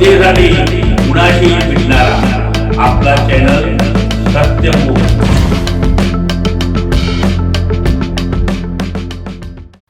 जनतेसाठी कुणाशी भेटणारा आपला चॅनल सत्यमुख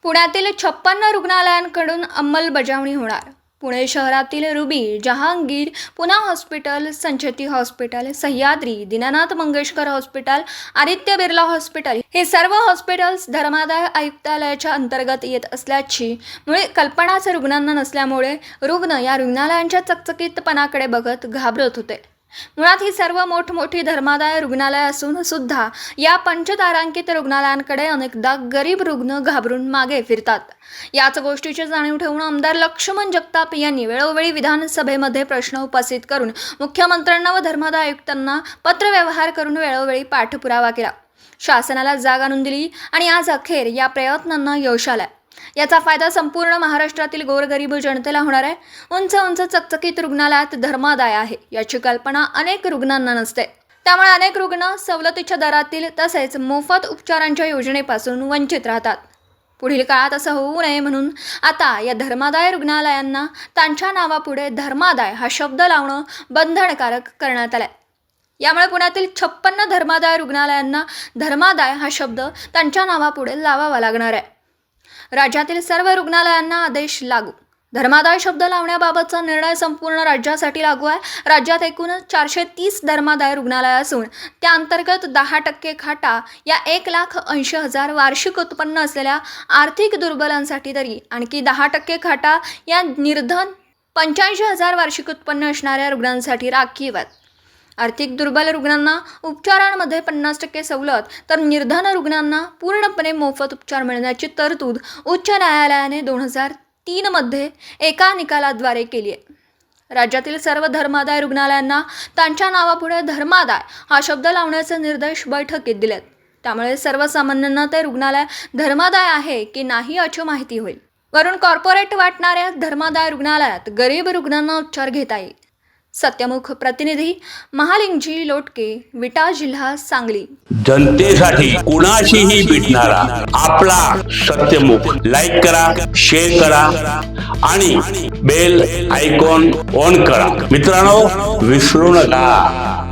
पुण्यातील छप्पन्न रुग्णालयांकडून अंमलबजावणी होणार. पुणे शहरातील Ruby Jahangir Poona hospital Sancheti hospital Sahyadri Dinanath Mangeshkar hospital Aditya Birla hospital हे सर्व हॉस्पिटल्स धर्मादाय आयुक्तालयाच्या अंतर्गत येत असल्याची मुळे कल्पनाच रुग्णांना नसल्यामुळे रुग्ण या रुग्णालयांच्या चकचकीतपणाकडे बघत घाबरत होते. मुळात ही सर्व मोठमोठी धर्मादाय रुग्णालय असून सुद्धा या पंचतारांकित रुग्णालयांकडे अनेकदा गरीब रुग्ण घाबरून मागे फिरतात. याच गोष्टीची जाणीव ठेवून आमदार लक्ष्मण जगताप यांनी वेळोवेळी विधानसभेमध्ये प्रश्न उपस्थित करून मुख्यमंत्र्यांना व धर्मादाय आयुक्तांना पत्रव्यवहार करून वेळोवेळी पाठपुरावा केला. शासनाला जाग आणून दिली आणि आज अखेर या प्रयत्नांना यश आलं याचा फायदा संपूर्ण महाराष्ट्रातील गोरगरीब जनतेला होणार आहे. उंच उंच चकचकीत रुग्णालयात धर्मादाय आहे. याची कल्पना अनेक रुग्णांना नसते. त्यामुळे अनेक रुग्ण सवलतीच्या दरातील तसेच मोफत उपचारांच्या योजनेपासून वंचित राहतात. पुढील काळात असं होऊ नये म्हणून आता या धर्मादाय रुग्णालयांना त्यांच्या नावापुढे धर्मादाय हा शब्द लावणं बंधनकारक करण्यात आलंय. यामुळे पुण्यातील छप्पन्न धर्मादाय रुग्णालयांना धर्मादाय हा शब्द त्यांच्या नावापुढे लावावा लागणार आहे. राज्यातील सर्व रुग्णालयांना आदेश लागू. धर्मादाय शब्द लावण्याबाबतचा निर्णय संपूर्ण राज्यासाठी लागू आहे. राज्यात एकूण चारशे तीस धर्मादाय रुग्णालय असून त्या अंतर्गत दहा टक्के खाटा या एक लाख ऐंशी हजार वार्षिक उत्पन्न असलेल्या आर्थिक दुर्बलांसाठी तरी आणखी दहा टक्के खाटा या निर्धन पंच्याऐंशी हजार वार्षिक उत्पन्न असणाऱ्या रुग्णांसाठी राखीव आहेत. आर्थिक दुर्बल रुग्णांना उपचारांमध्ये पन्नास टक्के सवलत तर निर्धन रुग्णांना पूर्णपणे मोफत उपचार मिळण्याची तरतूद उच्च न्यायालयाने दोन हजार तीनमध्ये एका निकालाद्वारे केली आहे. राज्यातील सर्व धर्मादाय रुग्णालयांना त्यांच्या नावापुढे धर्मादाय हा शब्द लावण्याचे निर्देश बैठकीत दिलेत. त्यामुळे सर्वसामान्यांना ते रुग्णालय धर्मादाय आहे की नाही अशी माहिती होईल. वरून कॉर्पोरेट वाटणाऱ्या धर्मादाय रुग्णालयात गरीब रुग्णांना उपचार घेता येईल. सत्यमुख प्रतिनिधी महालिंगजी लोटके विटा जिल्हा सांगली. जनतेसाठी कुणाशीही भेटणारा आपला सत्यमुख. लाईक करा शेअर करा आणि बेल आयकॉन ऑन करा. मित्रांनो विसरू नका.